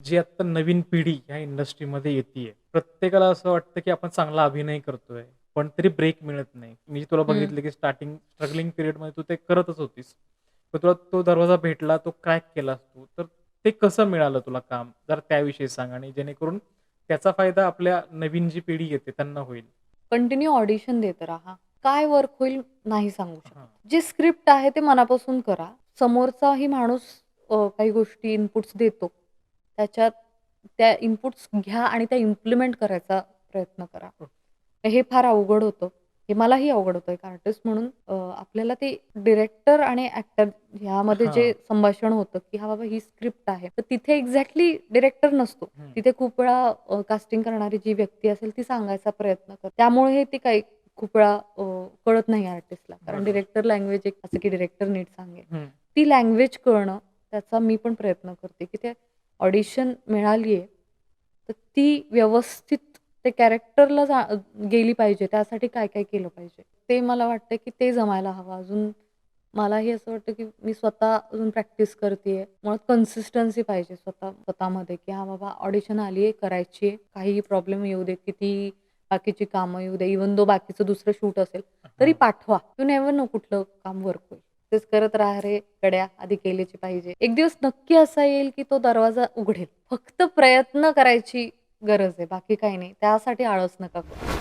जी आता नवीन पिढी ह्या इंडस्ट्रीमध्ये येतीये, प्रत्येकाला असं वाटतं, की आपण चांगला अभिनय करतोय, पण तरी ब्रेक मिळत नाही. मी तुला. बघितलं, की स्टार्टिंग स्ट्रगलिंग पिरियडमध्ये तू ते करतच होतीस. पण तुला तो दरवाजा भेटला, तो क्रॅक केलास तू. तर ते कसं मिळालं तुला काम? जरा त्याविषयी सांग आणि जेणेकरून त्याचा फायदा आपल्या नवीन जी पिढी येते त्यांना होईल. कंटिन्यू ऑडिशन देत राहा. काय वर्क होईल नाही सांगू शकत. जे स्क्रिप्ट आहे ते मनापासून करा. समोरचाही माणूस काही गोष्टी इनपुट्स देतो. त्याच्यात त्या इनपुट्स घ्या आणि त्या इम्प्लिमेंट करायचा प्रयत्न करा. हे फार अवघड होतं. हे मलाही अवघड होतं एक आर्टिस्ट म्हणून. आपल्याला ते डिरेक्टर आणि ॲक्टर ह्यामध्ये जे हां. संभाषण होतं, की "हां बाबा ही स्क्रिप्ट आहे." तर तिथे एक्झॅक्टली डिरेक्टर नसतो. हं. तिथे खूप वेळा कास्टिंग करणारी जी व्यक्ती असेल ती सांगायचा प्रयत्न करते. त्यामुळे ते काही खूप वेळा कळत नाही आर्टिस्टला. कारण. डिरेक्टर लँग्वेज एक असं की डिरेक्टर नीट सांगेल. हं. ती लँग्वेज कळणं त्याचा मी पण प्रयत्न करते, की ते ऑडिशन मिळाली आहे, तर ती व्यवस्थित ते कॅरेक्टरला जा गेली पाहिजे. त्यासाठी काय-काय केलं पाहिजे. ते मला वाटतं, की ते जमायला हवं. अजून मलाही असं वाटतं, की मी स्वतः अजून प्रॅक्टिस करतीये. मुळात कन्सिस्टन्सी पाहिजे स्वतः स्वतःमध्ये, की हां बाबा ऑडिशन आली आहे, करायची आहे. काहीही प्रॉब्लेम येऊ दे, कितीही बाकीची कामं येऊ दे. इव्हन दो बाकीचं दुसरं शूट असेल, तरी. पाठवा. यू नेव्हर नो कुठलं काम वर्क होईल. तेच करत राहा रे गड्या, आधी केलेची पाहिजे. एक दिवस नक्की असा येईल, की तो दरवाजा उघडेल. फक्त प्रयत्न करायची गरज आहे. बाकी काही नाही. त्यासाठी आळस नका करू.